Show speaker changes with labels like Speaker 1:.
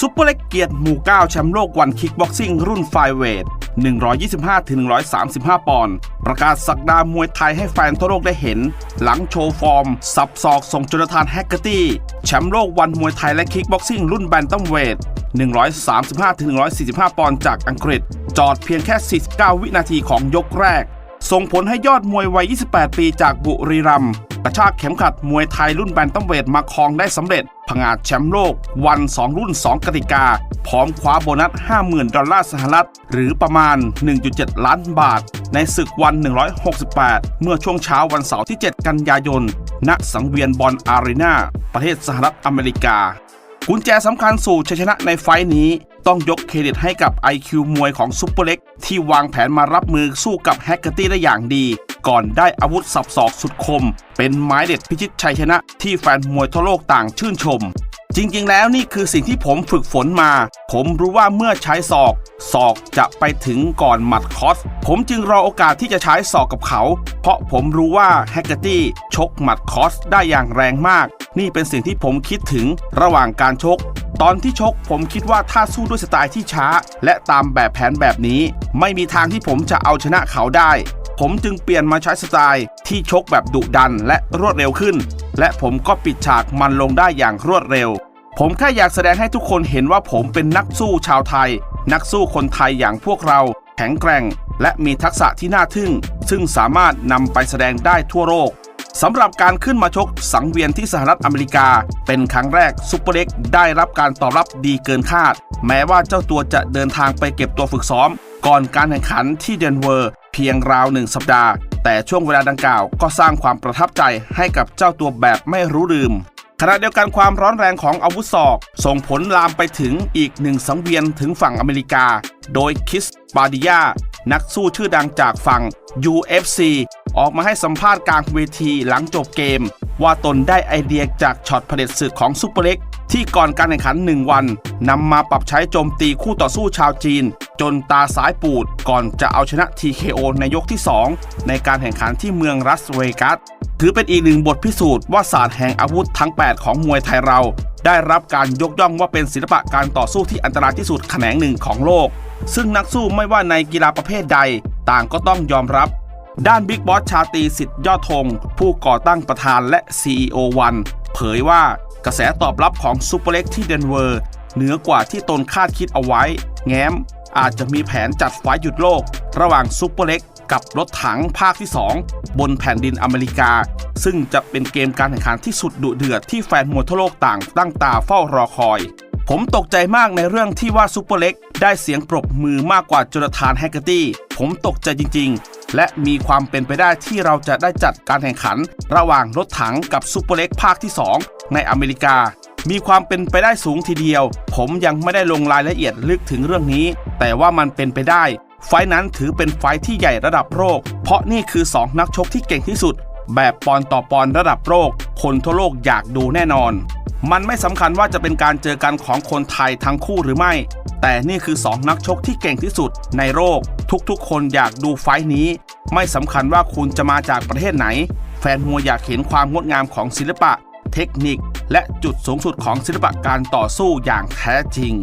Speaker 1: ซุปเปอร์เล็กเกียรติหมู่9แชมป์โลกวันคิกบ็อกซิ่งรุ่นไฟเวท 125-135 ปอนด์ ประกาศสักดามวยไทยให้แฟนทั่วโลกได้เห็น หลังโชว์ฟอร์ม สับศอกส่งจนทานแฮกเกอร์ตี้ แชมป์โลกวันมวยไทยและคิกบ็อกซิ่งรุ่นแบนตัมเวท 135-145 ปอนด์จากอังกฤษ จอดเพียงแค่ 49 วินาทีของยกแรก ส่งผลให้ยอดมวยวัย 28 ปีจากบุรีรัมย์ กระชากเข็มขัดมวยไทยรุ่นแบนตัมเวทมาครองได้สำเร็จผงาดแชมป์โลกวัน 2 รุ่น 2 กติกา พร้อมคว้าโบนัส 50,000 ดอลลาร์สหรัฐ หรือประมาณ 1.7 ล้านบาท ในศึกวัน 168 เมื่อช่วงเช้าวันเสาร์ที่ 7 กันยายน ณ สังเวียนบอลอารีนาประเทศสหรัฐอเมริกา กุญแจสำคัญสู่ชัยชนะในไฟท์นี้ต้องยกเครดิตให้กับ IQ มวยของซุปเปอร์เล็กที่วางแผนมารับมือสู้กับแฮกเกอร์ตี้ได้อย่างดี ก่อนได้อาวุธสับศอกสุดคม เป็นไม้เด็ดพิชิตชัยชนะที่แฟนมวยทั่วโลกต่างชื่นชม จริงๆ แล้วนี่คือสิ่งที่ผมฝึกฝนมา ผมรู้ว่าเมื่อใช้ศอก ศอกจะไปถึงก่อนหมัดคอส ผมจึงรอโอกาสที่จะใช้ศอกกับเขา เพราะผมรู้ว่าแฮกเกอร์ตี้ชกหมัดคอสได้อย่างแรงมาก นี่เป็นสิ่งที่ผมคิดถึงระหว่างการชกตอนที่ชกผมคิดว่าถ้าสู้ด้วยสไตล์ที่ช้า และตามแบบแผนแบบนี้ ไม่มีทางที่ผมจะเอาชนะเขาได้ ผมจึงเปลี่ยนมาใช้สไตล์ที่ชกแบบดุดันและรวดเร็วขึ้น และผมก็ปิดฉากมันลงได้อย่างรวดเร็ว ผมแค่อยากแสดงให้ทุกคนเห็นว่าผมเป็นนักสู้ชาวไทย นักสู้คนไทยอย่างพวกเรา แข็งแกร่ง และมีทักษะที่น่าทึ่ง ซึ่งสามารถนำไปแสดงได้ทั่วโลกสำหรับการขึ้นมาชกสังเวียนที่สหรัฐอเมริกา เป็นครั้งแรกซุปเปอร์เล็กได้รับการตอบรับดีเกินคาด แม้ว่าเจ้าตัวจะเดินทางไปเก็บตัวฝึกซ้อม ก่อนการแข่งขันที่เดนเวอร์ เพียงราวหนึ่งสัปดาห์ แต่ช่วงเวลาดังกล่าวก็สร้างความประทับใจให้กับเจ้าตัวแบบไม่รู้ลืมขณะเดียวกันความร้อนแรงของอาวุธศอก ส่งผลลามไปถึงอีกหนึ่งสังเวียนถึงฝั่งอเมริกา โดยคิสบาดิยานักสู้ชื่อดังจากฝั่ง UFC ออกมาให้สัมภาษณ์กลางเวทีหลังจบเกม ว่าตนได้ไอเดียจากช็อตเผด็จศึกของซุปเปอร์เล็ก ที่ก่อนการแข่งขันหนึ่งวันนำมาปรับใช้โจมตีคู่ต่อสู้ชาวจีน จนตาสายปูดก่อนจะเอาชนะ TKO ในยกที่ 2 ในการแข่งขันที่เมืองรัสเวกัส ถือเป็นอีกหนึ่งบทพิสูจน์ว่าศาสตร์แห่งอาวุธทั้ง 8 ของมวยไทยเรา ได้รับการยกย่องว่าเป็นศิลปะการต่อสู้ที่อันตรายที่สุดแขนงหนึ่งของโลก ซึ่งนักสู้ไม่ว่าในกีฬาประเภทใด ต่างก็ต้องยอมรับด้านบิ๊กบอสชาตีสิทธิ์ยอดธงผู้ก่อตั้งประธานและ CEO วัน เผยว่า กระแสตอบรับของซูเปอร์เล็กที่เดนเวอร์ เหนือกว่าที่ตนคาดคิดเอาไว้ แง้มอาจจะมีแผนจัดไฟหยุดโลก ระหว่างซูเปอร์เล็กกับรถถังภาคที่ 2 บนแผ่นดินอเมริกา ซึ่งจะเป็นเกมการแข่งขันที่สุดดุเดือดที่แฟนมวยทั่วโลกต่างตั้งตาเฝ้ารอคอย ผมตกใจมากในเรื่องที่ว่าซูเปอร์เล็กได้เสียงปรบมือมากกว่าจนทานแฮกเกอร์ตี้ ผมตกใจจริง ๆ และมีความเป็นไปได้ที่เราจะได้จัดการแข่งขัน ระหว่างรถถังกับซูเปอร์เล็กภาคที่ 2 ในอเมริกา มีความเป็นไปได้สูงทีเดียว ผมยังไม่ได้ลงรายละเอียดลึกถึงเรื่องนี้ แต่ว่ามันเป็นไปได้ ไฟนั้นถือเป็นไฟท์ที่ใหญ่ระดับโลก เพราะนี่คือ 2 นักชกที่เก่งที่สุด แบบปอนต่อปอนระดับโลก คนทั่วโลกอยากดูแน่นอนมันไม่สำคัญว่าจะเป็นการเจอกันของคนไทยทั้งคู่หรือไม่ แต่นี่คือ 2 นักชกที่เก่งที่สุดในโลกทุกๆ คนอยากดูไฟนี้ ไม่สำคัญว่าคุณจะมาจากประเทศไหน แฟนมวยอยากเห็นความงดงามของศิลปะ เทคนิค และจุดสูงสุดของศิลปะการต่อสู้อย่างแท้จริง